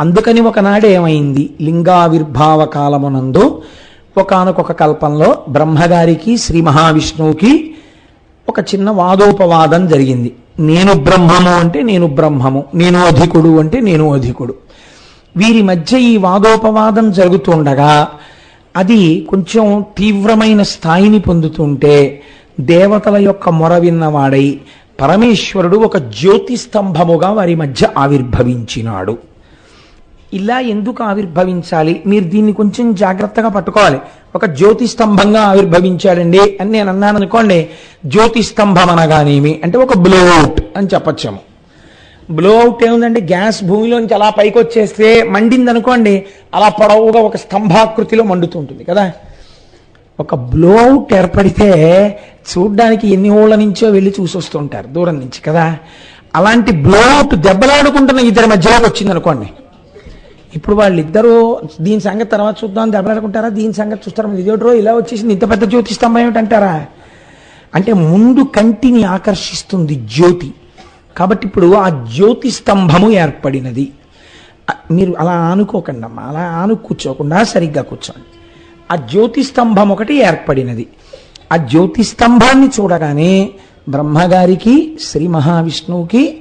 అందుకని ఒకనాడు ఏమైంది? లింగావిర్భావ కాలమునందు ఒకానొక కల్పంలో బ్రహ్మగారికి శ్రీ మహావిష్ణువుకి ఒక చిన్న వాదోపవాదం జరిగింది. నేను బ్రహ్మము అంటే నేను బ్రహ్మము నేను అధికుడు అంటే నేను అధికుడు. వీరి మధ్య ఈ వాదోపవాదం జరుగుతుండగా అది కొంచెం తీవ్రమైన స్థాయిని పొందుతుంటే దేవతల యొక్క మొర విన్నవాడై పరమేశ్వరుడు ఒక జ్యోతి స్తంభముగా వారి మధ్య ఆవిర్భవించినాడు. ఇలా ఎందుకు ఆవిర్భవించాలి? మీరు దీన్ని కొంచెం జాగ్రత్తగా పట్టుకోవాలి. ఒక జ్యోతి స్తంభంగా ఆవిర్భవించాడండి అని నేను అన్నాను అనుకోండి జ్యోతి స్తంభం అనగానేమి? అంటే ఒక బ్లోఅవుట్ అని చెప్పచ్చాము. బ్లోఅవుట్ ఏముందంటే గ్యాస్ భూమిలోంచి అలా పైకి వచ్చేస్తే మండింది అనుకోండి అలా పొడవుగా ఒక స్తంభాకృతిలో మండుతూ ఉంటుంది కదా? ఒక బ్లోఅవుట్ ఏర్పడితే చూడ్డానికి ఎన్ని ఊళ్ళ నుంచో వెళ్ళి చూసి వస్తుంటారు దూరం నుంచి కదా? అలాంటి బ్లోఅవుట్ దెబ్బలాడుకుంటున్న ఇద్దరి మధ్యలోకి వచ్చింది అనుకోండి ఇప్పుడు వాళ్ళిద్దరూ దీని సంగతి తర్వాత చూద్దాం దెబ్బలాడుకుంటారా? దీని సంగతి చూస్తారా? ఇదేట్రో ఇలా వచ్చేసింది ఇంత పెద్ద జ్యోతి స్తంభం ఏమిటంటారా? అంటే ముందు కంటిని ఆకర్షిస్తుంది జ్యోతి. కాబట్టి ఇప్పుడు ఆ జ్యోతి స్తంభము ఏర్పడినది. మీరు అలా ఆనుకోకండి అమ్మా అలా ఆను కూర్చోకుండా సరిగ్గా కూర్చోండి. ఆ జ్యోతి స్తంభం ఒకటి ఏర్పడినది. ఆ జ్యోతి స్తంభాన్ని చూడగానే బ్రహ్మగారికి శ్రీ మహావిష్ణువుకి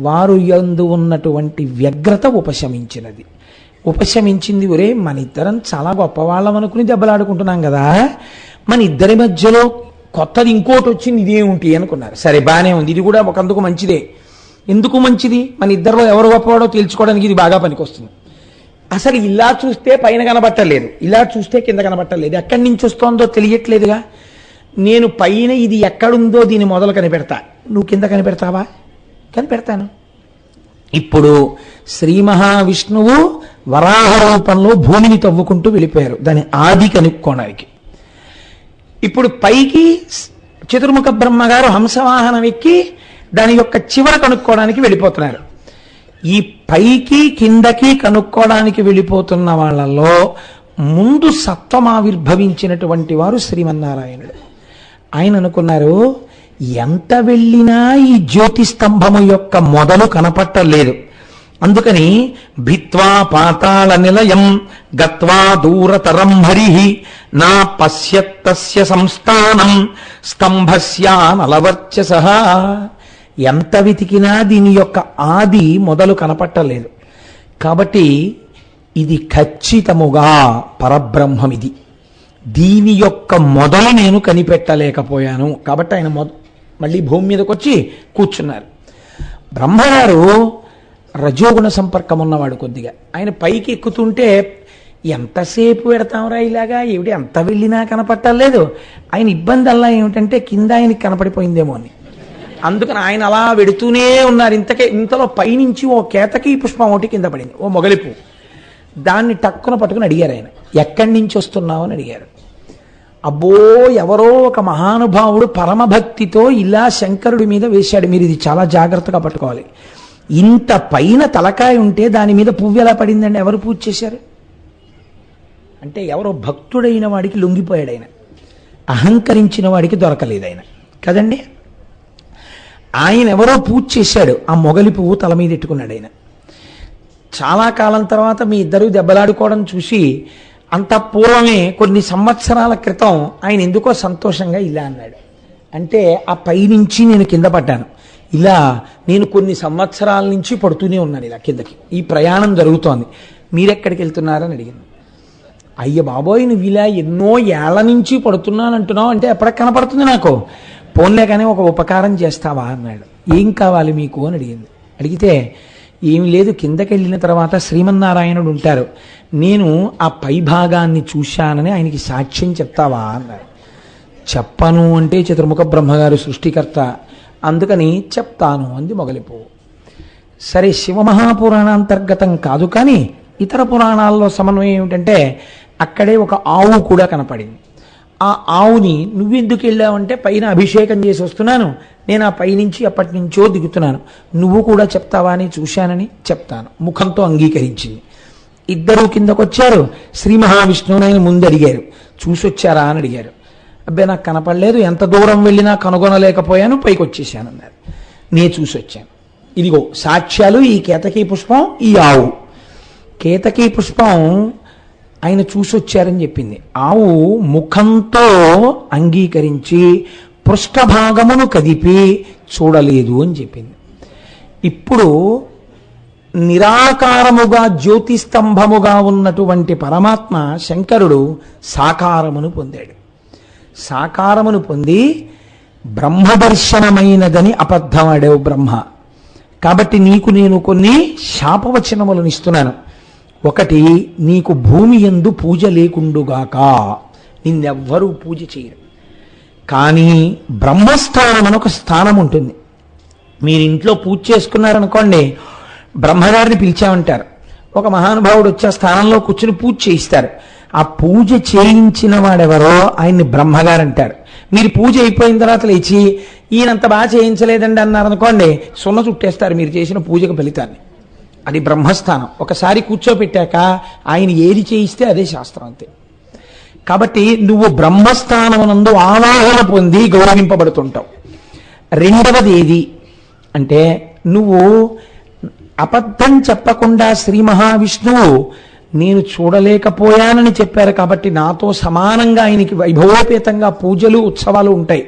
వారు యందు ఉన్నటువంటి వ్యగ్రత ఉపశమించినది. ఉపశమించింది ఒరే మన ఇద్దరం చాలా గొప్పవాళ్ళం అనుకుని దెబ్బలాడుకుంటున్నాం కదా. మన ఇద్దరి మధ్యలో కొత్తది ఇంకోటి వచ్చింది ఇదేమిటి అనుకున్నారు. సరే బాగానే ఉంది. ఇది కూడా ఒకందుకు మంచిదే. ఎందుకు మంచిది? మన ఇద్దరిలో ఎవరు గొప్పవాడో తేల్చుకోవడానికి ఇది బాగా పనికొస్తుంది. అసలు ఇలా చూస్తే పైన కనబట్టలేదు. ఇలా చూస్తే కింద కనబట్టలేదు. ఎక్కడి నుంచి వస్తోందో తెలియట్లేదుగా. నేను పైన ఇది ఎక్కడుందో దీని మొదలు కనిపెడతా. నువ్వు కింద కనిపెడతావా? కనిపెడతాను. ఇప్పుడు శ్రీ మహావిష్ణువు వరాహ రూపంలో భూమిని తవ్వుకుంటూ వెళ్ళిపోయారు. దాని ఆది కనుక్కోవడానికి. ఇప్పుడు పైకి చతుర్ముఖ బ్రహ్మగారు హంసవాహనం ఎక్కి దాని యొక్క చివర కనుక్కోవడానికి వెళ్ళిపోతున్నారు. ఈ పైకి కిందకి కనుక్కోవడానికి వెళ్ళిపోతున్న వాళ్ళలో ముందు సత్వం ఆవిర్భవించినటువంటి వారు శ్రీమన్నారాయణుడు. ఆయన అనుకున్నారు ఎంత వెళ్ళినా ఈ జ్యోతి స్తంభము యొక్క మొదలు కనపట్టలేదు. అందుకని భిత్వా పాతాళ నిలయం గత్వా దూరతరం హరి నా పశ్యత్తస్య సంస్థానం స్తంభస్యా స్తంభస్యానలవర్చస. ఎంత వెతికినా దీని యొక్క ఆది మొదలు కనపట్టలేదు. కాబట్టి ఇది ఖచ్చితముగా పరబ్రహ్మం ఇది దీని యొక్క మొదలు నేను కనిపెట్టలేకపోయాను. కాబట్టి ఆయన మొద మళ్ళీ భూమి మీదకి వచ్చి కూర్చున్నారు. బ్రహ్మగారు రజోగుణ సంపర్కం ఉన్నవాడు కొద్దిగా. ఆయన పైకి ఎక్కుతుంటే ఎంతసేపు పెడతాంరా ఇలాగా? ఏమిటి ఎంత వెళ్ళినా కనపట్టలేదు. ఆయన ఇబ్బంది అలా ఏమిటంటే కింద ఆయనకి కనపడిపోయిందేమో అని. అందుకని ఆయన అలా వెడుతూనే ఉన్నారు. ఇంతకే ఇంతలో పైనుంచి ఓ కేతకి పుష్పం ఒకటి కింద పడింది. ఓ మొగలిపు. దాన్ని టక్కున పట్టుకుని అడిగారు ఆయన. ఎక్కడి నుంచి వస్తున్నావు అని అడిగారు. అబ్బో ఎవరో ఒక మహానుభావుడు పరమభక్తితో ఇలా శంకరుడి మీద వేశాడు. మీరు ఇది చాలా జాగ్రత్తగా పట్టుకోవాలి. ఇంత పైన తలకాయ ఉంటే దాని మీద పువ్వు ఎలా పడిందండి? ఎవరు పూజ చేశారు? అంటే ఎవరో భక్తుడైన వాడికి లొంగిపోయాడు ఆయన. అహంకరించిన వాడికి దొరకలేదు ఆయన. కదండి? ఆయన ఎవరో పూజ చేశాడు. ఆ మొగలి పువ్వు తల మీద ఎట్టుకున్నాడు ఆయన. చాలా కాలం తర్వాత మీ ఇద్దరు దెబ్బలాడుకోవడం చూసి అంత పూర్వమే కొన్ని సంవత్సరాల క్రితం ఆయన ఎందుకో సంతోషంగా ఇలా అన్నాడు. అంటే ఆ పైనుంచి నేను కింద పడ్డాను. ఇలా నేను కొన్ని సంవత్సరాల నుంచి పడుతూనే ఉన్నాను ఇలా కిందకి. ఈ ప్రయాణం జరుగుతోంది. మీరెక్కడికి వెళ్తున్నారని అడిగింది అయ్య బాబోయ్ నువ్వు ఇలా ఎన్నో ఏళ్ళ నుంచి పడుతున్నాను అంటున్నావు అంటే ఎప్పటికి కనపడుతుంది నాకు? పోన్లే కానీ ఒక ఉపకారం చేస్తావా అన్నాడు. ఏం కావాలి మీకు అని అడిగింది. అడిగితే ఏం లేదు కిందకి వెళ్ళిన తర్వాత శ్రీమన్నారాయణుడు ఉంటారు. నేను ఆ పై భాగాన్ని చూశానని ఆయనకి సాక్ష్యం చెప్తావా అన్నాడు. చెప్పను అంటే చతుర్ముఖ బ్రహ్మగారు సృష్టికర్త. అందుకని చెప్తాను అంది మొగలిపో. సరే శివమహాపురాణాంతర్గతం కాదు కానీ ఇతర పురాణాల్లో సమన్వయం ఏమిటంటే అక్కడే ఒక ఆవు కూడా కనపడింది. ఆ ఆవుని నువ్వెందుకు వెళ్ళావంటే పైన అభిషేకం చేసి వస్తున్నాను. నేను ఆ పైనుంచి అప్పటి నుంచో దిగుతున్నాను. నువ్వు కూడా చెప్తావా అని చూశానని చెప్తాను. ముఖంతో అంగీకరించింది. ఇద్దరు కిందకొచ్చారు. శ్రీ మహావిష్ణువుని ఆయన ముందు అడిగారు చూసొచ్చారా అని అడిగారు. అబ్బే నాకు కనపడలేదు. ఎంత దూరం వెళ్ళినా కనుగొనలేకపోయాను పైకి వచ్చేసాను అన్నారు. నే చూసొచ్చాను. ఇదిగో సాక్ష్యాలు ఈ కేతకీ పుష్పం ఈ ఆవు. కేతకీ పుష్పం ఆయన చూసొచ్చారని చెప్పింది. ఆవు ముఖంతో అంగీకరించి పృష్ఠభాగమును కదిపి చూడలేదు అని చెప్పింది. ఇప్పుడు నిరాకారముగా జ్యోతిస్తంభముగా ఉన్నటువంటి పరమాత్మ శంకరుడు సాకారమును పొందాడు. సాకారమును పొంది బ్రహ్మదర్శనమైనదని అబద్ధమాడావు బ్రహ్మ. కాబట్టి నీకు నేను కొన్ని శాపవచనములను ఇస్తున్నాను. ఒకటి నీకు భూమి ఎందు పూజ లేకుండుగాక. నిన్నెవ్వరూ పూజ చేయరు. కానీ బ్రహ్మస్థానం అని ఒక స్థానం ఉంటుంది మీరు ఇంట్లో పూజ చేసుకున్నారనుకోండి బ్రహ్మగారిని పిలిచామంటారు. ఒక మహానుభావుడు వచ్చే స్థానంలో కూర్చుని పూజ చేయిస్తారు. ఆ పూజ చేయించిన వాడెవరో ఆయన్ని బ్రహ్మగారు అంటారు మీరు పూజ అయిపోయిన తర్వాత లేచి ఈయనంత బాగా చేయించలేదండి అన్నారనుకోండి సున్న చుట్టేస్తారు. మీరు చేసిన పూజకు ఫలితాన్ని. అది బ్రహ్మస్థానం. ఒకసారి కూర్చోపెట్టాక ఆయన ఏది చేయిస్తే అదే శాస్త్రం అంతే. కాబట్టి నువ్వు బ్రహ్మస్థానమునందు ఆవాహన పొంది గౌరవింపబడుతుంటావు. రెండవది ఏది? అంటే నువ్వు అబద్ధం చెప్పకుండా శ్రీ మహావిష్ణువు నేను చూడలేకపోయానని చెప్పారు కాబట్టి నాతో సమానంగా ఆయనకి వైభవోపేతంగా పూజలు ఉత్సవాలు ఉంటాయి.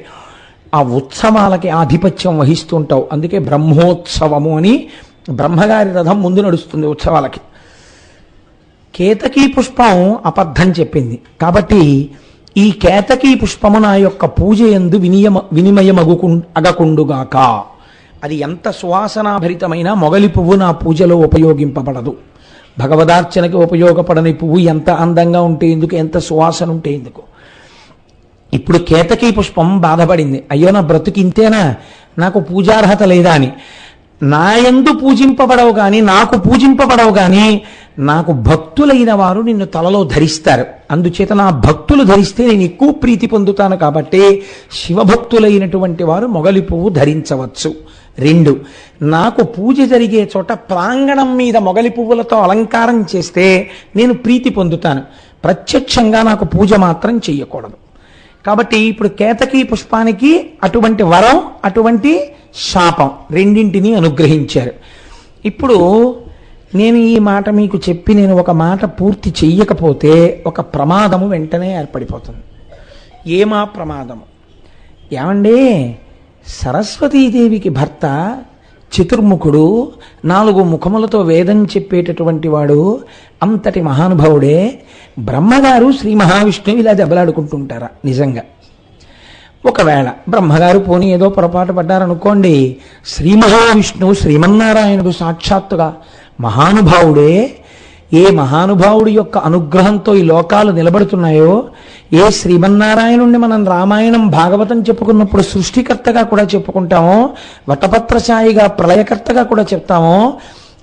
ఆ ఉత్సవాలకి ఆధిపత్యం వహిస్తుంటావు. అందుకే బ్రహ్మోత్సవము అని బ్రహ్మగారి రథం ముందు నడుస్తుంది ఉత్సవాలకి. కేతకీ పుష్పం అబద్ధం చెప్పింది. కాబట్టి ఈ కేతకీ పుష్పము నా యొక్క పూజ ఎందు వినియమ వినిమయమగుకు అగకుండుగాక. అది ఎంత సువాసనాభరితమైన మొగలి పువ్వు నా పూజలో ఉపయోగింపబడదు. భగవదార్చనకి ఉపయోగపడని పువ్వు ఎంత అందంగా ఉంటే ఎందుకు ఎంత సువాసన ఉంటే ఎందుకు? ఇప్పుడు కేతకీ పుష్పం బాధపడింది. అయ్యో నా బ్రతుకు ఇంతేనా? నాకు పూజార్హత లేదా అని. నాయందు పూజింపబడవు గాని నాకు పూజింపబడవు గాని నాకు భక్తులైన వారు నిన్ను తలలో ధరిస్తారు. అందుచేత నా భక్తులు ధరిస్తే నేను ఎక్కువ ప్రీతి పొందుతాను కాబట్టి శివభక్తులైనటువంటి వారు మొగలి పువ్వు ధరించవచ్చు. రెండు నాకు పూజ జరిగే చోట ప్రాంగణం మీద మొగలి పువ్వులతో అలంకారం చేస్తే నేను ప్రీతి పొందుతాను. ప్రత్యక్షంగా నాకు పూజ మాత్రం చేయకూడదు. కాబట్టి ఇప్పుడు కేతకీ పుష్పానికి అటువంటి వరం అటువంటి శాపం రెండింటినీ అనుగ్రహించారు. ఇప్పుడు నేను ఈ మాట మీకు చెప్పి నేను ఒక మాట పూర్తి చెయ్యకపోతే ఒక ప్రమాదము వెంటనే ఏర్పడిపోతుంది. ఏమా ప్రమాదము? ఏమండి? సరస్వతీదేవికి భర్త చతుర్ముఖుడు నాలుగు ముఖములతో వేదం చెప్పేటటువంటి వాడు అంతటి మహానుభావుడే. బ్రహ్మగారు శ్రీ మహావిష్ణువు ఇలా దెబ్బలాడుకుంటుంటారా? నిజంగా. ఒకవేళ బ్రహ్మగారు పోనీ ఏదో పొరపాటు పడ్డారనుకోండి శ్రీ మహావిష్ణువు శ్రీమన్నారాయణుడు సాక్షాత్తుగా మహానుభావుడే ఏ మహానుభావుడి యొక్క అనుగ్రహంతో ఈ లోకాలు నిలబడుతున్నాయో ఏ శ్రీమన్నారాయణుణ్ణి మనం రామాయణం భాగవతం చెప్పుకున్నప్పుడు సృష్టికర్తగా కూడా చెప్పుకుంటామో వటపత్రశాయిగా ప్రళయకర్తగా కూడా చెప్తామో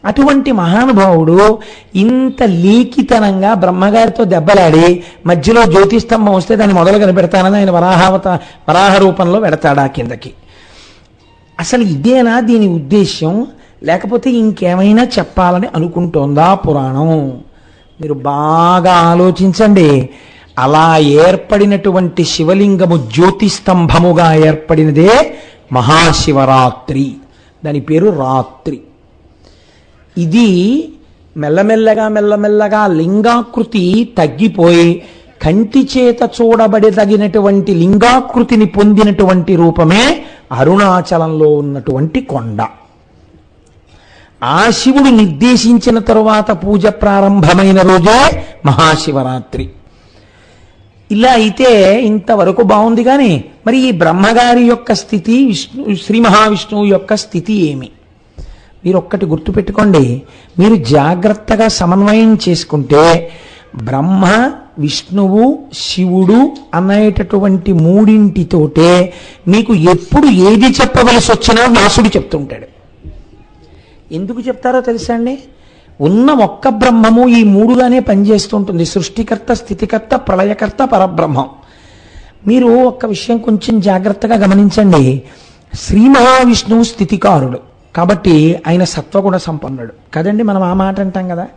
అటువంటి మహానుభావుడు ఇంత లీకితనంగా బ్రహ్మగారితో దెబ్బలాడి మధ్యలో జ్యోతిస్తంభం వస్తే దాన్ని మొదలు కనిపెడతానని ఆయన వరాహావత వరాహ రూపంలో పెడతాడా కిందకి. అసలు ఇదేనా దీని ఉద్దేశ్యం? లేకపోతే ఇంకేమైనా చెప్పాలని అనుకుంటోందా పురాణం? మీరు బాగా ఆలోచించండి. అలా ఏర్పడినటువంటి శివలింగము జ్యోతిస్తంభముగా ఏర్పడినదే మహాశివరాత్రి. దాని పేరు రాత్రి. ఇది మెల్లమెల్లగా మెల్లమెల్లగా లింగాకృతి తగ్గిపోయి కంటి చేత చూడబడదగినటువంటి లింగాకృతిని పొందినటువంటి రూపమే అరుణాచలంలో ఉన్నటువంటి కొండ. ఆ శివుడు నిర్దేశించిన తరువాత పూజ ప్రారంభమైన రోజే మహాశివరాత్రి. ఇలా అయితే ఇంతవరకు బాగుంది కానీ మరి ఈ బ్రహ్మగారి యొక్క స్థితి విష్ణు శ్రీ మహావిష్ణువు యొక్క స్థితి ఏమి? మీరు ఒక్కటి గుర్తుపెట్టుకోండి మీరు జాగ్రత్తగా సమన్వయం చేసుకుంటే బ్రహ్మ విష్ణువు శివుడు అనేటటువంటి మూడింటితోటే మీకు ఎప్పుడు ఏది చెప్పవలసి వచ్చినా వ్యాసుడు చెప్తుంటాడు. ఎందుకు చెప్తారో తెలుసా అండి? ఉన్న ఒక్క బ్రహ్మము ఈ మూడుగానే పనిచేస్తుంటుంది. సృష్టికర్త స్థితికర్త ప్రళయకర్త పరబ్రహ్మం. మీరు ఒక్క విషయం కొంచెం జాగ్రత్తగా గమనించండి. శ్రీ మహావిష్ణువు స్థితికారుడు. కాబట్టి ఆయన సత్వగుణ సంపన్నుడు. కదండి మనం ఆ మాట అంటాం కదా?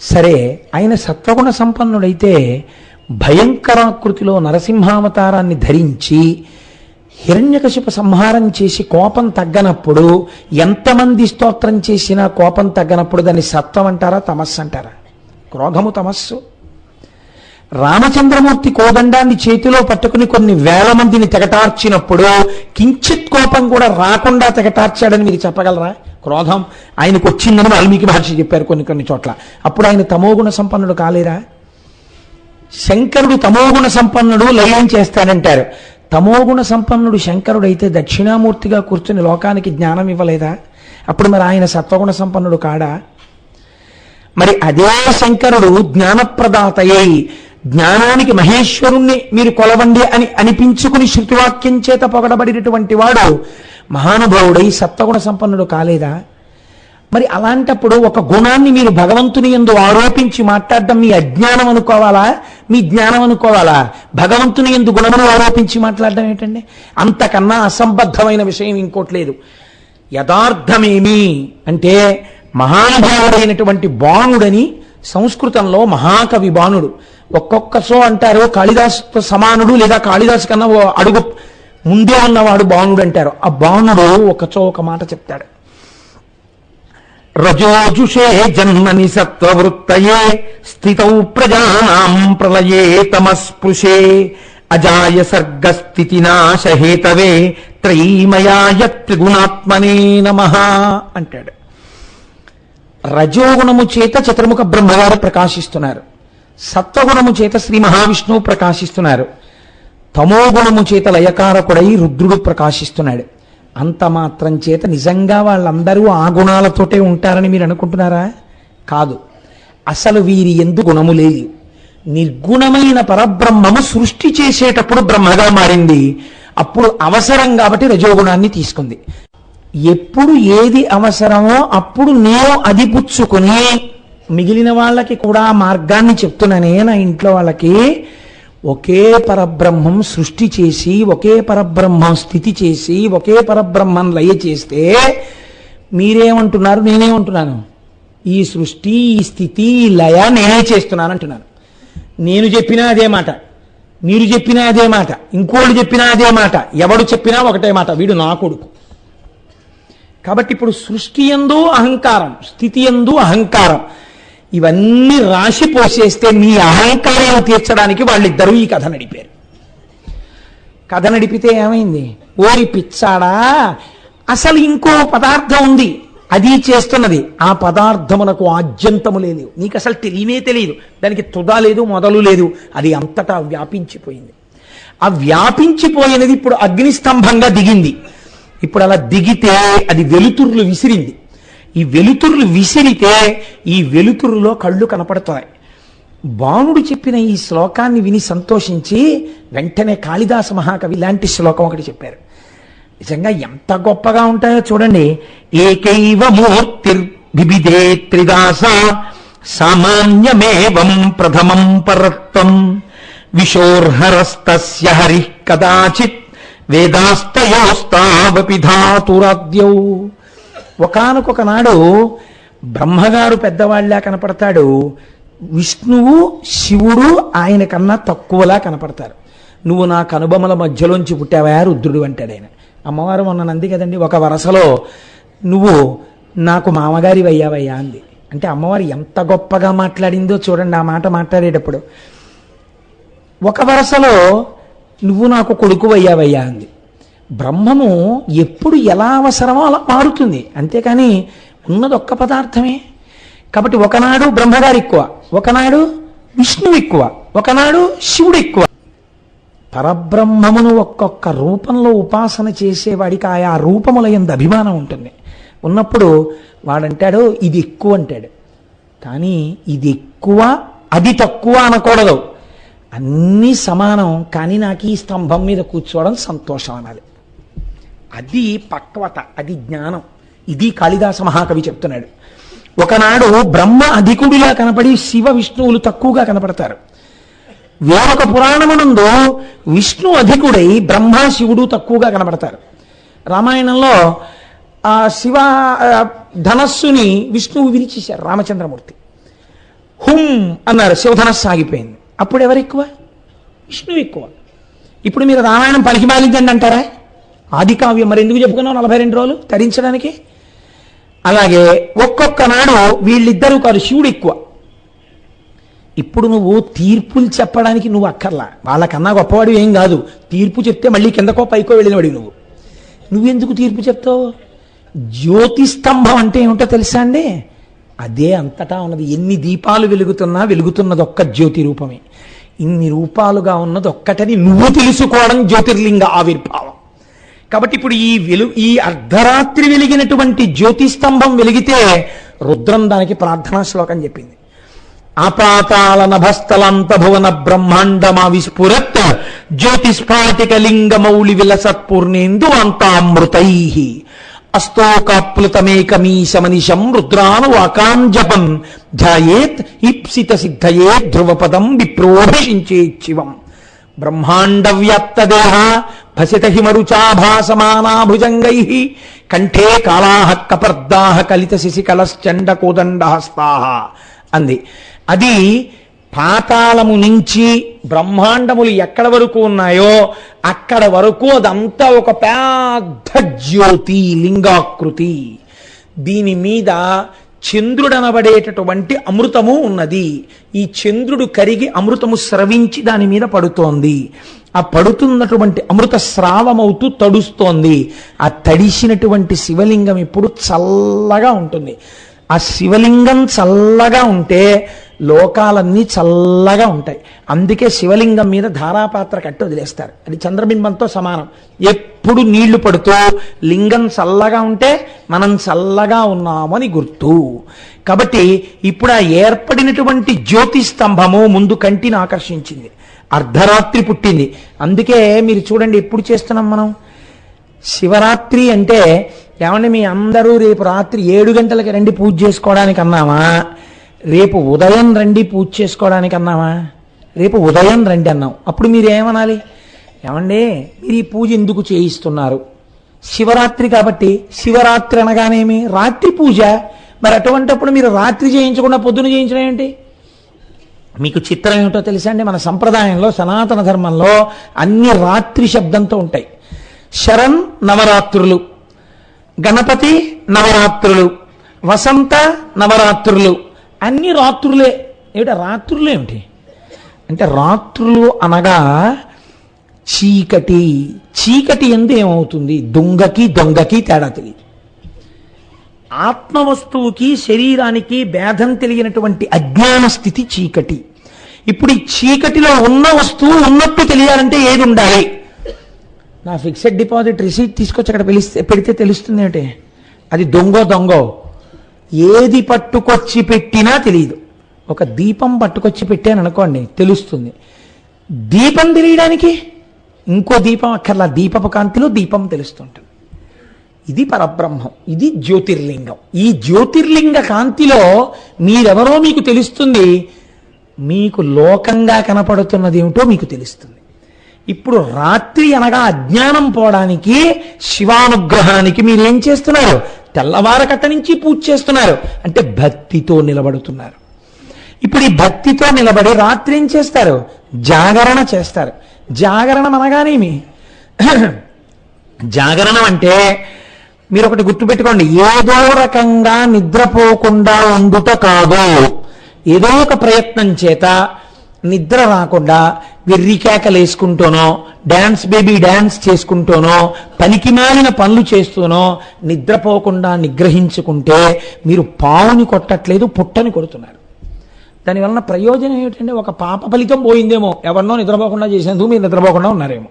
సరే ఆయన సత్వగుణ సంపన్నుడైతే భయంకరాకృతిలో నరసింహావతారాన్ని ధరించి హిరణ్యకశిప సంహారం చేసి కోపం తగ్గనప్పుడు ఎంతమంది స్తోత్రం చేసినా కోపం తగ్గనప్పుడు దాన్ని సత్వం అంటారా తమస్సు అంటారా? క్రోధము తమస్సు. రామచంద్రమూర్తి కోదండాన్ని చేతిలో పట్టుకుని కొన్ని వేల మందిని తెగటార్చినప్పుడు కించిత్ కోపం కూడా రాకుండా తెగటార్చాడని మీరు చెప్పగలరా? క్రోధం. ఆయనకు వచ్చిందని వాల్మీకి మహర్షి చెప్పారు కొన్ని కొన్ని చోట్ల. అప్పుడు ఆయన తమోగుణ సంపన్నుడు కాలేరా? శంకరుడు తమోగుణ సంపన్నుడు లయం చేస్తాడంటారు తమోగుణ సంపన్నుడు శంకరుడు అయితే దక్షిణామూర్తిగా కూర్చుని లోకానికి జ్ఞానం ఇవ్వలేదా? అప్పుడు మరి ఆయన సత్వగుణ సంపన్నుడు కాడా? మరి అదే శంకరుడు జ్ఞానప్రదాతయ్యై జ్ఞానానికి మహేశ్వరుణ్ణి మీరు కొలవండి అని అనిపించుకుని శృతివాక్యం చేత పొగడబడినటువంటి వాడు మహానుభావుడై సత్వగుణ సంపన్నుడు కాలేదా? మరి అలాంటప్పుడు ఒక గుణాన్ని మీరు భగవంతుని ఎందు ఆరోపించి మాట్లాడడం మీ అజ్ఞానం అనుకోవాలా? మీ జ్ఞానం అనుకోవాలా? భగవంతుని ఎందు గుణమును ఆరోపించి మాట్లాడడం ఏంటండి? అంతకన్నా అసంబద్ధమైన విషయం ఇంకోటి లేదు. యథార్థమేమి అంటే మహానుభావుడైనటువంటి బాణుడని సంస్కృతంలో మహాకవి బాణుడు. ఒక్కొక్క సో అంటారు కాళిదాసుతో సమానుడు లేదా కాళిదాసు కన్నా ఓ అడుగు ముందే ఉన్నవాడు బాణుడు అంటారు ఆ బాణుడు ఒకచో ఒక మాట చెప్తాడు. రజోజుషే జన్మని సత్వవృత్తయే స్థితౌ ప్రజానాం ప్రళయే తమస్పృశే అజాయ సర్గస్థితి నాశహేతవే త్రయీమయాయ త్రిగుణాత్మనే నమ అంటాడు. రజోగుణము చేత చతుర్ముఖ బ్రహ్మగారు ప్రకాశిస్తున్నారు. సత్వగుణము చేత శ్రీ మహావిష్ణువు ప్రకాశిస్తున్నారు. తమోగుణము చేత లయకారకుడై రుద్రుడు ప్రకాశిస్తున్నాడు. అంత మాత్రం చేత నిజంగా వాళ్ళందరూ ఆ గుణాలతోటే ఉంటారని మీరు అనుకుంటున్నారా? కాదు. అసలు వీరి ఎందు గుణము లేదు. నిర్గుణమైన పరబ్రహ్మము సృష్టి చేసేటప్పుడు బ్రహ్మగా మారింది. అప్పుడు అవసరం కాబట్టి రజోగుణాన్ని తీసుకుంది. ఎప్పుడు ఏది అవసరమో అప్పుడు నేను అది పుచ్చుకుని మిగిలిన వాళ్ళకి కూడా మార్గాన్ని చెప్తున్నానే నా ఇంట్లో వాళ్ళకి ఒకే పరబ్రహ్మం సృష్టి చేసి ఒకే పరబ్రహ్మం స్థితి చేసి ఒకే పరబ్రహ్మం లయ చేస్తే మీరేమంటున్నారు? నేనేమంటున్నాను? ఈ సృష్టి ఈ స్థితి ఈ లయ నేనే చేస్తున్నాను అంటున్నాను నేను చెప్పినా అదే మాట. మీరు చెప్పినా అదే మాట. ఇంకోళ్ళు చెప్పినా అదే మాట. ఎవడు చెప్పినా ఒకటే మాట. వీడు నా కొడుకు. కాబట్టి ఇప్పుడు సృష్టి ఎందు అహంకారం స్థితి ఎందు అహంకారం. ఇవన్నీ రాసి పోసేస్తే మీ అహంకారం తీర్చడానికి వాళ్ళిద్దరూ ఈ కథ నడిపారు. కథ నడిపితే ఏమైంది? ఓరి పిచ్చాడా అసలు ఇంకో పదార్థం ఉంది. అది చేస్తున్నది. ఆ పదార్థమునకు ఆద్యంతము లేదు. నీకు అసలు తెలియనే తెలియదు. దానికి తుద లేదు మొదలు లేదు. అది అంతటా వ్యాపించిపోయింది. ఆ వ్యాపించిపోయినది ఇప్పుడు అగ్నిస్తంభంగా దిగింది. ఇప్పుడు అలా దిగితే అది వెలుతురులు విసిరింది. ఈ వెలుతుర్లు విసిరితే ఈ వెలుతురులో కళ్ళు కనపడుతున్నాయి. బాణుడు చెప్పిన ఈ శ్లోకాన్ని విని సంతోషించి వెంటనే కాళిదాస మహాకవి లాంటి శ్లోకం ఒకటి చెప్పారు. నిజంగా ఎంత గొప్పగా ఉంటాయో చూడండి. ఏకైవ మూర్తిర్భిదే త్రిదాస సామాన్యమేవం ప్రథమం పరత్వం. విశోర్హరస్తస్య హరి కదాచిత్ వేదాస్తయోస్తావపి ధాతురాద్యౌ. ఒకనకొక నాడు బ్రహ్మగారు పెద్దవాళ్ళలా కనపడతాడు. విష్ణువు శివుడు ఆయన కన్నా తక్కువలా కనపడతారు. నువ్వు నా కనుబొమల మధ్యలోంచి పుట్టావా రుద్రుడు అంటాడు ఆయన. అమ్మవారు మొన్న నంది కదండి ఒక వరసలో నువ్వు నాకు మామగారి అయ్యావయ్యా అంది. అంటే అమ్మవారు ఎంత గొప్పగా మాట్లాడిందో చూడండి ఆ మాట మాట్లాడేటప్పుడు. ఒక వరసలో నువ్వు నాకు కొడుకు అయ్యావయ్యా అంది. బ్రహ్మము ఎప్పుడు ఎలా అవసరమో అలా మారుతుంది. అంతేకాని ఉన్నది ఒక్క పదార్థమే. కాబట్టి ఒకనాడు బ్రహ్మగారు ఎక్కువ ఒకనాడు విష్ణువు ఎక్కువ ఒకనాడు శివుడు ఎక్కువ. పరబ్రహ్మమును ఒక్కొక్క రూపంలో ఉపాసన చేసేవాడికి ఆయా రూపముల ఎందు అభిమానం ఉంటుంది. ఉన్నప్పుడు వాడంటాడు ఇది ఎక్కువ అంటాడు. కానీ ఇది ఎక్కువ అది తక్కువ అనకూడదు. అన్నీ సమానం కానీ నాకు ఈ స్తంభం మీద కూర్చోవడం సంతోషం అనాలి. అది పక్వత అది జ్ఞానం. ఇది కాళిదాస మహాకవి చెప్తున్నాడు. ఒకనాడు బ్రహ్మ అధికుడిలా కనపడి శివ విష్ణువులు తక్కువగా కనపడతారు. వేరొక పురాణమునందు విష్ణు అధికుడై బ్రహ్మ శివుడు తక్కువగా కనపడతారు. రామాయణంలో ఆ శివ ధనస్సుని విష్ణువు విరిచేశారు రామచంద్రమూర్తి. హుం అన్నారు శివధనస్సు ఆగిపోయింది. అప్పుడు ఎవరు ఎక్కువ విష్ణువు ఎక్కువ. ఇప్పుడు మీరు రామాయణం పలికి అంటారా? ఆది కావ్యం మరి ఎందుకు చెప్పుకున్నావు నలభై రెండు రోజులు తరించడానికి? అలాగే ఒక్కొక్క నాడు వీళ్ళిద్దరూ కాదు శివుడు ఎక్కువ. ఇప్పుడు నువ్వు తీర్పులు చెప్పడానికి నువ్వు అక్కర్లా. వాళ్ళకన్నా గొప్పవాడు ఏం కాదు. తీర్పు చెప్తే మళ్ళీ కిందకో పైకో వెళ్ళినవాడివి నువ్వు. నువ్వెందుకు తీర్పు చెప్తావు? జ్యోతి స్తంభం అంటే ఏమిటో తెలుసా అండి? అదే అంతటా ఉన్నది. ఎన్ని దీపాలు వెలుగుతున్నా వెలుగుతున్నది ఒక్క జ్యోతి రూపమే. ఇన్ని రూపాలుగా ఉన్నది ఒక్కటని నువ్వు తెలుసుకోవడం జ్యోతిర్లింగ ఆవిర్భావం. కాబట్టి ఇప్పుడు ఈ వెలు ఈ అర్ధరాత్రి వెలిగినటువంటి జ్యోతి స్తంభం వెలిగితే రుద్రం దానికి ప్రార్థనా శ్లోకం చెప్పింది. అపాతాల నభస్థలంత భువన బ్రహ్మాండమా విస్ఫురత్ జ్యోతిస్ఫాటిక లింగ మౌలి విలసత్పూర్ణేందు అంతామృతై అస్తోకాప్లుతమేకమీశమనిశం రుద్రాను వాకాంజపం ధ్యాయేత్ ఇప్సిత సిద్ధయే ధ్రువపదం విప్రోభిషించే శివం బ్రహ్మాండ వ్యాప్త దేహ భసిత హిమరుచాభాసమానా భుజంగై కంఠే కాళాహ కపర్దాహ కలిత శిశికలశ్చండ కోదండహస్తాహ అంది. అది పాతాళము నుంచి బ్రహ్మాండములు ఎక్కడ వరకు ఉన్నాయో అక్కడ వరకు అదంతా ఒక పెద్ద జ్యోతి లింగాకృతి. దీని మీద చంద్రుడనబడేటటువంటి అమృతము ఉన్నది. ఈ చంద్రుడు కరిగి అమృతము స్రవించి దాని మీద పడుతోంది. ఆ పడుతున్నటువంటి అమృత స్రావమవుతూ తడుస్తోంది. ఆ తడిసినటువంటి శివలింగం ఇప్పుడు చల్లగా ఉంటుంది. ఆ శివలింగం చల్లగా ఉంటే లోకాలన్నీ చల్లగా ఉంటాయి. అందుకే శివలింగం మీద ధారాపాత్ర కట్టి వదిలేస్తారు. అది చంద్రబింబంతో సమానం. ఎప్పుడు నీళ్ళు పడుతూ లింగం చల్లగా ఉంటే మనం చల్లగా ఉన్నామని గుర్తు. కాబట్టి ఇప్పుడు ఆ ఏర్పడినటువంటి జ్యోతి స్తంభము ముందు కంటిని ఆకర్షించింది. అర్ధరాత్రి పుట్టింది. అందుకే మీరు చూడండి ఎప్పుడు చేస్తున్నాం మనం? శివరాత్రి అంటే ఏమంటే మీ అందరూ రేపు రాత్రి ఏడు గంటలకి రండి పూజ చేసుకోవడానికి అన్నామా రేపు ఉదయం రండి పూజ చేసుకోవడానికి అన్నామా రేపు ఉదయం రండి అన్నాం అప్పుడు మీరు ఏమనాలి? ఏమండి మీరు ఈ పూజ ఎందుకు చేయిస్తున్నారు? శివరాత్రి కాబట్టి శివరాత్రి అనగానేమి? రాత్రి పూజ? మరి అటువంటప్పుడు మీరు రాత్రి చేయించకుండా పొద్దున చేయించడం ఏంటి? మీకు చిత్రం ఏమిటో తెలుసా అండి? మన సంప్రదాయంలో సనాతన ధర్మంలో అన్ని రాత్రి శబ్దంతో ఉంటాయి. శరణ్ నవరాత్రులు. గణపతి నవరాత్రులు వసంత నవరాత్రులు. అన్ని రాత్రులే. ఏమిటి రాత్రులు ఏమిటి? అంటే రాత్రులు అనగా చీకటి. చీకటి ఎందు ఏమవుతుంది? దొంగకి దొంగకి తేడా తెలియదు. ఆత్మవస్తువుకి శరీరానికి భేదం తెలియనటువంటి అజ్ఞాన స్థితి చీకటి. ఇప్పుడు ఈ చీకటిలో ఉన్న వస్తువు ఉన్నట్టు తెలియాలంటే ఏది ఉండాలి నా ఫిక్సెడ్ డిపాజిట్ రిసీట్ తీసుకొచ్చి అక్కడ పిలిస్తే పెడితే తెలుస్తుంది ఏంటి? అది దొంగో దొంగో. ఏది పట్టుకొచ్చి పెట్టినా తెలియదు ఒక దీపం పట్టుకొచ్చి పెట్టాను అనుకోండి తెలుస్తుంది. దీపం తెలియడానికి ఇంకో దీపం అక్కర్లా. దీపపు కాంతిలో దీపం తెలుస్తుంటుంది. ఇది పరబ్రహ్మం. ఇది జ్యోతిర్లింగం. ఈ జ్యోతిర్లింగ కాంతిలో మీరెవరో మీకు తెలుస్తుంది. మీకు లోకంగా కనపడుతున్నది ఏమిటో మీకు తెలుస్తుంది. ఇప్పుడు రాత్రి అనగా అజ్ఞానం పోవడానికి శివానుగ్రహానికి మీరేం చేస్తున్నారు? తెల్లవారకట్ట నుంచి పూజ చేస్తున్నారు. అంటే భక్తితో నిలబడుతున్నారు. ఇప్పుడు ఈ భక్తితో నిలబడి రాత్రి ఏం చేస్తారు? జాగరణ చేస్తారు. జాగరణం అనగానేమి జాగరణం అంటే మీరు ఒకటి గుర్తుపెట్టుకోండి ఏదో రకంగా నిద్రపోకుండా ఉండుట కాదు. ఏదో ఒక ప్రయత్నం చేత నిద్ర రాకుండా వెర్రి కేకలు వేసుకుంటూనో బేబీ డ్యాన్స్ చేసుకుంటూనో పనికి మాలిన పనులు చేస్తూనో నిద్రపోకుండా నిగ్రహించుకుంటే మీరు పావుని కొట్టట్లేదు పుట్టని కొడుతున్నారు. దానివలన ప్రయోజనం ఏమిటంటే ఒక పాప ఫలితం పోయిందేమో. ఎవరినో నిద్రపోకుండా చేసేందుకు మీరు నిద్రపోకుండా ఉన్నారేమో.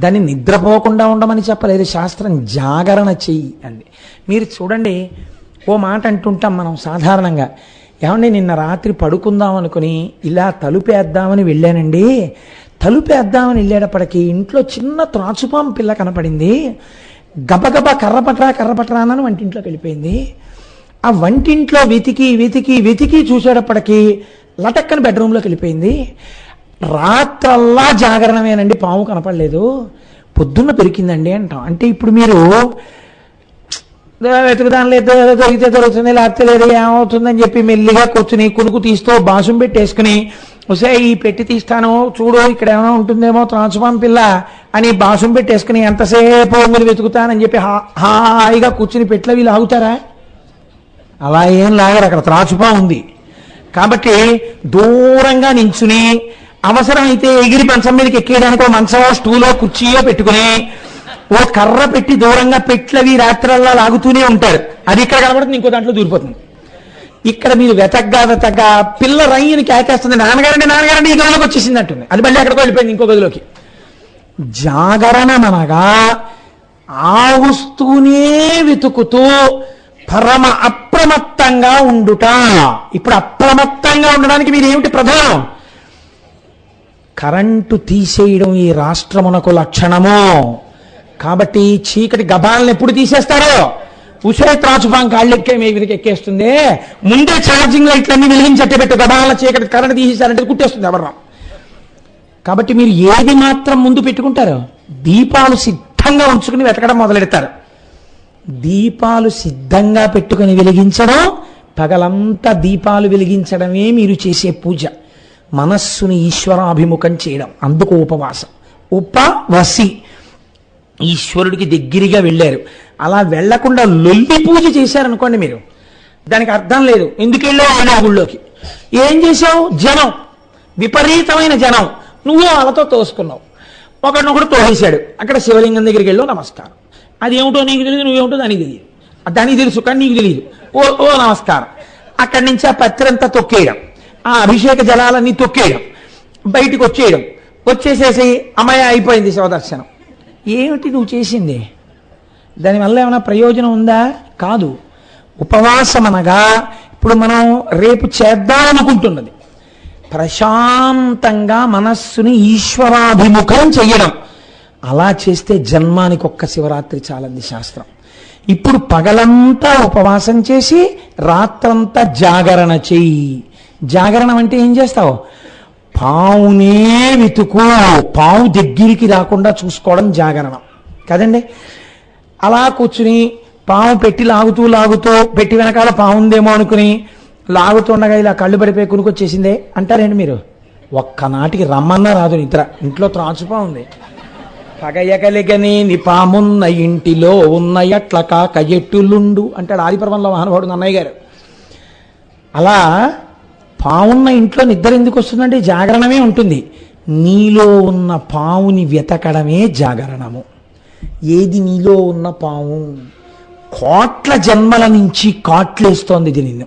దాన్ని నిద్రపోకుండా ఉండమని చెప్పలేదు. శాస్త్రం జాగరణ చెయ్యి అంది. మీరు చూడండి ఓ మాట అంటుంటాం మనం సాధారణంగా. ఏమండి నిన్న రాత్రి పడుకుందాం అనుకుని ఇలా తలుపేద్దామని వెళ్ళానండి. తలుపేద్దామని వెళ్ళేటప్పటికి ఇంట్లో చిన్న త్రాచుపాం పిల్ల కనపడింది. గబగబ కర్రపట్రా కర్రపట్రా అని వంటింట్లోకి వెళ్ళిపోయింది. ఆ వంటింట్లో వెతికి వెతికి వెతికి చూసేటప్పటికి లటక్కని బెడ్రూమ్లోకి వెళ్ళిపోయింది. రాత్రల్లా జాగరణమేనండి పాము కనపడలేదు. పొద్దున్న పెరికిందండి అంటాం. అంటే ఇప్పుడు మీరు వెతుకుదాని లేదు దొరికితే దొరుకుతుంది లేకపోతే లేదు ఏమవుతుందని చెప్పి మెల్లిగా కూర్చుని కునుకు తీస్తూ బాసుం పెట్టేసుకుని వసే ఈ పెట్టి తీస్తాను చూడు ఇక్కడ ఏమైనా ఉంటుందేమో త్రాచుపాం పిల్ల అని బాసుం పెట్టేసుకుని ఎంతసేపు మీరు వెతుకుతానని చెప్పి హా- హాయిగా కూర్చుని పెట్ల వీళ్ళు ఆగుతారా అలా ఏం లాగరు అక్కడ త్రాచుపా ఉంది కాబట్టి దూరంగా నించుని అవసరమైతే ఎగిరి మంచం మీదకి ఎక్కేయడానికి మంచమో స్టూలో కుర్చీయో పెట్టుకుని ఓ కర్ర పెట్టి దూరంగా పెట్లవి రాత్రల్లా లాగుతూనే ఉంటారు. అది ఇక్కడ కనబడుతుంది ఇంకో దాంట్లో దూరిపోతుంది. ఇక్కడ మీరు వెతగ్గా వెతగ్గా పిల్ల రయ్యని కేకేస్తుంది. నాన్నగారండి నాన్నగారండి ఈ గదిలోకి వచ్చేసింది అంటుంది అది మళ్ళీ అక్కడికి వెళ్ళిపోయింది ఇంకో గదిలోకి. జాగరణమనగా ఆవుస్తూనే వెతుకుతూ పరమ అప్రమత్తంగా ఉండుట. ఇప్పుడు అప్రమత్తంగా ఉండడానికి మీరు ఏమిటి ప్రధానం? కరెంటు తీసేయడం ఈ రాష్ట్రమునకు లక్షణము. కాబట్టి చీకటి గబాలను ఎప్పుడు తీసేస్తారో? ఉసిరే త్రాచుపాం కాళ్ళెక్కే మీ మీదకి ఎక్కేస్తుంది. ముందే ఛార్జింగ్ లైట్లన్నీ వెలిగించట్టు పెట్టి. గబాల చీకటి కరెంట్ తీసేశారంటే కుట్టేస్తుంది ఎవరు? కాబట్టి మీరు ఏది మాత్రం ముందు పెట్టుకుంటారు? దీపాలు సిద్ధంగా ఉంచుకుని వెతకడం మొదలెడతారు. దీపాలు సిద్ధంగా పెట్టుకుని వెలిగించడం పగలంతా దీపాలు వెలిగించడమే మీరు చేసే పూజ. మనస్సుని ఈశ్వరాభిముఖం చేయడం. అందుకు ఉపవాసం. ఉపవసి. ఈశ్వరుడికి దగ్గరగా వెళ్ళారు. అలా వెళ్ళకుండా లొల్లి పూజ చేశారనుకోండి మీరు. దానికి అర్థం లేదు. ఎందుకు వెళ్ళావు ఆయన గుళ్ళోకి? ఏం చేశావు? జనం. విపరీతమైన జనం. నువ్వు వాళ్ళతో తోసుకున్నావు. ఒకడినొకడు తోసేశాడు. అక్కడ శివలింగం దగ్గరికి వెళ్ళావు నమస్కారం. అది ఏమిటో నీకు తెలియదు నువ్వేమిటో దానికి తెలియదు దానికి తెలుసు కానీ నీకు తెలియదు ఓ ఓ నమస్కారం. అక్కడి నుంచి ఆ పత్రంతా తొక్కేయడం. ఆ అభిషేక జలాలన్నీ తొక్కేయడం. బయటికి వచ్చేయడం. వచ్చేసేసి అమ్మాయి అయిపోయింది శివదర్శనం. ఏమిటి నువ్వు చేసింది? దానివల్ల ఏమైనా ప్రయోజనం ఉందా? కాదు. ఉపవాసం అనగా ఇప్పుడు మనం రేపు చేద్దామనుకుంటున్నది ప్రశాంతంగా మనస్సుని ఈశ్వరాభిముఖం చెయ్యడం. అలా చేస్తే జన్మానికి ఒక్క శివరాత్రి చాలంది శాస్త్రం. ఇప్పుడు పగలంతా ఉపవాసం చేసి రాత్రంతా జాగరణ చెయ్యి. జాగరణం అంటే ఏం చేస్తావు? పావునే వెతుకు. పావు దగ్గరికి రాకుండా చూసుకోవడం జాగరణం. కదండి? అలా కూర్చుని పాము పెట్టి లాగుతూ లాగుతూ పెట్టి వెనకాల పావుందేమో అనుకుని లాగుతుండగా ఇలా కళ్ళు పడిపోయి కునుకొచ్చేసిందే. అంటారండి మీరు? ఒక్కనాటికి రమ్మన్నా రాదు నిద్ర. ఇంట్లో త్రాచుపా ఉంది. పగయగలిగని నిపామున్న ఇంటిలో ఉన్న ఎట్ల కాక ఎట్టులుండు అంటాడు ఆదిపర్వంలో మహానుభావుడు అన్నయ్య గారు. అలా పావున్న ఇంట్లో నిద్ర ఎందుకు వస్తుందంటే జాగరణమే ఉంటుంది. నీలో ఉన్న పావుని వెతకడమే జాగరణము. ఏది నీలో ఉన్న పావు? కోట్ల జన్మల నుంచి కాట్లేస్తోంది ఇది నిన్ను.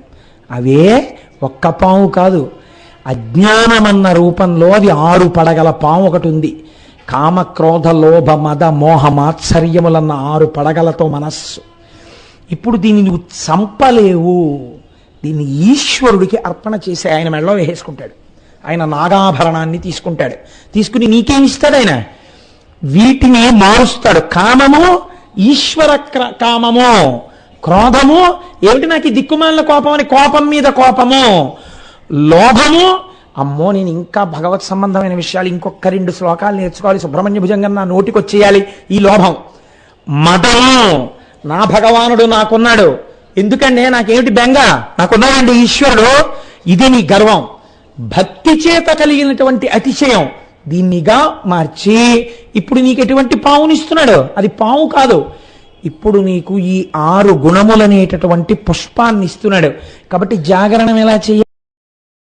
అవే ఒక్క పాము కాదు. అజ్ఞానమన్న రూపంలో అది ఆరు పడగల పాము ఒకటి ఉంది. కామ క్రోధ లోభ మద మోహ మాత్సర్యములన్న ఆరు పడగలతో మనస్సు. ఇప్పుడు దీనిని నువ్వు చంపలేవు దీన్ని ఈశ్వరుడికి అర్పణ చేసి ఆయన మెడలో వేసుకుంటాడు ఆయన నాగాభరణాన్ని తీసుకుంటాడు. తీసుకుని నీకేమిస్తాడు ఆయన? వీటిని మారుస్తాడు. కామము ఈశ్వర క్ర- కామము. క్రోధము ఏమిటి నాకు ఈ దిక్కుమాలిన కోపం అని? కోపం మీద కోపము. లోభము. అమ్మో నేను ఇంకా భగవత్ సంబంధమైన విషయాలు ఇంకొక రెండు శ్లోకాలు నేర్చుకోవాలి. సుబ్రహ్మణ్య భుజంగా నా నోటికొచ్చేయాలి ఈ లోభం. మదము. నా భగవానుడు నాకున్నాడు. ఎందుకంటే నాకేమిటి బెంగ? నాకున్నాడండి ఈశ్వరుడు. ఇది నీ గర్వం. భక్తి చేత కలిగినటువంటి అతిశయం. దీన్నిగా మార్చి ఇప్పుడు నీకు ఎటువంటి పావునిస్తున్నాడు? అది పావు కాదు. ఇప్పుడు నీకు ఈ ఆరు గుణములనేటటువంటి పుష్పాన్ని ఇస్తున్నాడు కాబట్టి జాగరణం ఎలా చేయాలి